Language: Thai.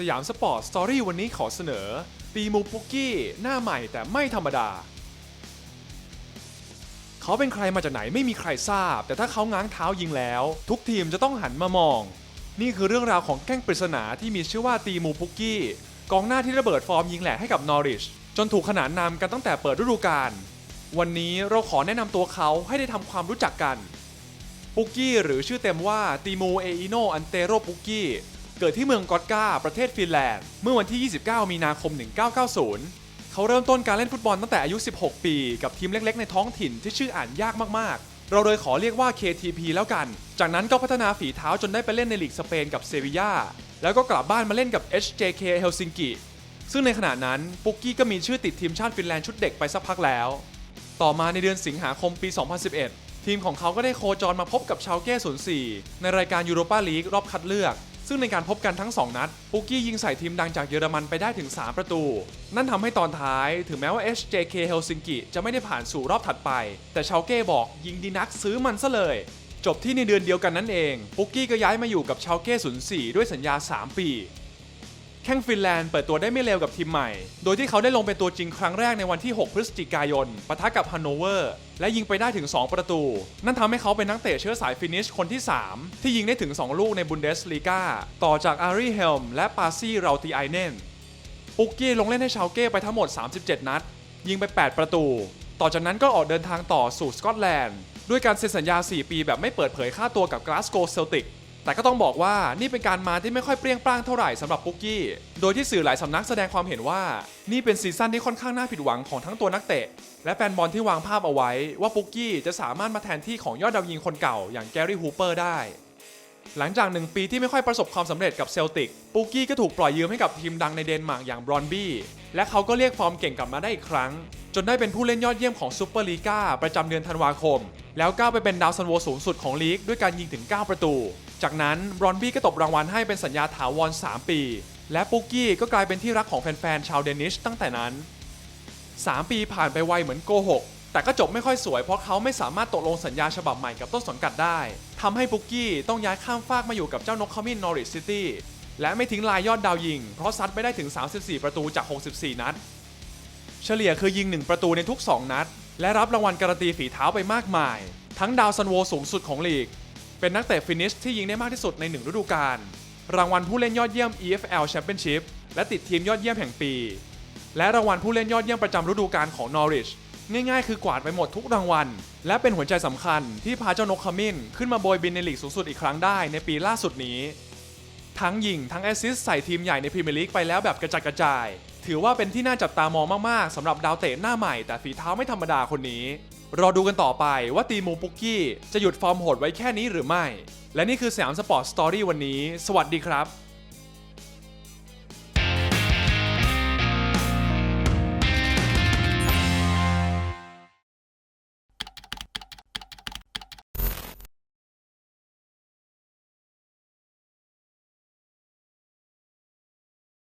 สยามสปอร์ตสตอรี่วันนี้ขอเสนอ ตีมูปุกกี้หน้าใหม่แต่ไม่ธรรมดา เขาเป็นใครมาจากไหนไม่มีใครทราบ แต่ถ้าเขาง้างเท้ายิงแล้ว ทุกทีมจะต้องหันมามอง นี่คือเรื่องราวของแก้งปริศนาที่มีชื่อว่าตีมูปุกกี้ กองหน้าที่ระเบิดฟอร์มยิงแหลกให้กับนอริชจนถูกขนานนามกันตั้งแต่เปิดฤดูกาลวันนี้เราขอแนะนำตัวเขาให้ได้ทำความรู้จักกันปุกกี้หรือชื่อเต็มว่าติมูเออิโนอันเตโรปุกกี้ เกิดที่เมืองกอตกาประเทศฟินแลนด์ เมื่อวันที่ 29 มีนาคม 1990 เขาเริ่มต้นการเล่นฟุตบอลตั้งแต่อายุ 16 ปี กับทีมเล็กๆ ในท้องถิ่นที่ชื่ออ่านยากมากๆ เราเลยขอเรียกว่า KTP แล้วกัน จากนั้นก็พัฒนาฝีเท้าจนได้ไปเล่นในลีกสเปนกับเซบียาแล้วก็กลับบ้านมาเล่นกับ HJK เฮลซิงกิซึ่งในขณะนั้นปุกกี้ก็มีชื่อติดทีมชาติฟินแลนด์ชุดเด็กไปสักพักแล้ว ต่อมาในเดือนสิงหาคมปี 2011 ทีมของเขาก็ได้โคจรมาพบกับชาวเก้04 ในรายการยูโรปาลีกรอบคัดเลือก ซึ่งในการพบกันทั้ง 2 นัด ปุกกี้ยิงใส่ทีมดังจากเยอรมันไปได้ถึง 3 ประตู นั่นทำให้ตอนท้ายถึงแม้ว่า HJK เฮลซิงกิจะไม่ได้ผ่านสู่รอบถัดไป แต่ชาวเก้บอกยิงดีนักซื้อมันซะเลย จบที่ในเดือนเดียวกันนั่นเอง ปุกกี้ก็ย้ายมาอยู่กับชาวเก้04ด้วยสัญญา 3 ปี แข้งฟินแลนด์เปิดตัวได้ไม่เลวกับทีมใหม่ โดยที่เขาได้ลงเป็นตัวจริงครั้งแรกในวันที่ 6 พฤศจิกายนปะทะกับฮันโนเวอร์ และยิงไปได้ถึง 2 ประตู นั่นทำให้เขาเป็นนักเตะเชื้อสายฟินิชคนที่ 3 ที่ยิงได้ถึง 2 ลูกในบุนเดสลีกาต่อจากอารีเฮลมและปาซี่เราตีไอเนนปุกกี้ลงเล่นให้ชาวเก้ไปทั้งหมด 37 นัด ยิงไป 8 ประตู ต่อจากนั้นก็ออกเดินทางต่อสู่สกอตแลนด์ด้วยการเซ็นสัญญา 4 ปีแบบไม่เปิดเผยค่าตัวกับกลาสโกเซลติก แต่ก็ต้องบอกว่านี่เป็นการมาที่ไม่ค่อยเปรี้ยงปร้างเท่าไหร่สำหรับปุกกี้ โดยที่สื่อหลายสำนักแสดงความเห็นว่า นี่เป็นซีซั่นที่ค่อนข้างน่าผิดหวังของทั้งตัวนักเตะ และแฟนบอลที่วางภาพเอาไว้ ว่าปุกกี้จะสามารถมาแทนที่ของยอดดาวยิงคนเก่าอย่างแกรี่ฮูเปอร์ได้ หลังจากหนึ่งปีที่ไม่ค่อยประสบความสำเร็จกับเซลติกปูกี้ก็ถูกปล่อยยืมให้กับทีมดังในเดนมาร์กอย่างบรอนบี้และเขาก็เรียกฟอร์มเก่งกลับมาได้อีกครั้ง จนได้เป็นผู้เล่นยอดเยี่ยมของซูเปอร์ลีกาประจำเดือนธันวาคม แล้วก้าวไปเป็นดาวซันโวสูงสุดของลีกด้วยการยิงถึง 9 ประตู จากนั้นบรอนบี้ก็ตบรางวัลให้เป็นสัญญาถาวร 3 ปี และปูกี้ก็กลายเป็นที่รักของแฟนๆชาวเดนิชตั้งแต่นั้น 3 ปีผ่านไปไวเหมือนโกหกแต่ก็จบไม่ค่อยสวยเพราะเขาไม่สามารถตกลงสัญญาฉบับใหม่กับต้นสังกัดได้ทำให้ปุกกี้ต้องย้ายข้ามฟากมาอยู่กับเจ้านกขมิ้นนอริ c ซิตี้และไม่ทิ้งลายยอดดาวยิง เพราะซัดไปได้ถึง 34 ประตูจาก 64 นัด เฉลี่ยคือยิง 1 ประตูในทุก 2 นัด และรับรางวัลการันตีฝีเท้าไปมากมาย ทั้งดาวซันโวสูงสุดของลีก เป็นนักเตะฟินิชที่ยิงได้มากที่สุดในหนึ่งฤดูกาลรางวัลผู้เล่นยอดเยี่ยม EFL Championship และติดทีมยอดเยี่ยมแห่งปี และรางวัลผู้เล่นยอดเยี่ยมประจำฤดูกาลของนอริชง่ายๆ คือกวาดไปหมดทุกรางวัล และเป็นหัวใจสำคัญที่พาเจ้านกขมิ้น ขึ้นมาโบยบินในลีกสูงสุดอีกครั้งได้ในปีล่าสุดนี้ ทั้งยิงทั้งแอสซิสต์ใส่ทีมใหญ่ในพรีเมียร์ลีกไปแล้วแบบกระจัดกระจาย ถือว่าเป็นที่น่าจับตามองมากๆสำหรับดาวเตะหน้าใหม่แต่ฝีเท้าไม่ธรรมดาคนนี้ รอดูกันต่อไปว่าตีมูปุกกี้จะหยุดฟอร์มโหดไว้แค่นี้หรือไม่ และนี่คือสยามสปอร์ตสตอรี่วันนี้ สวัสดีครับ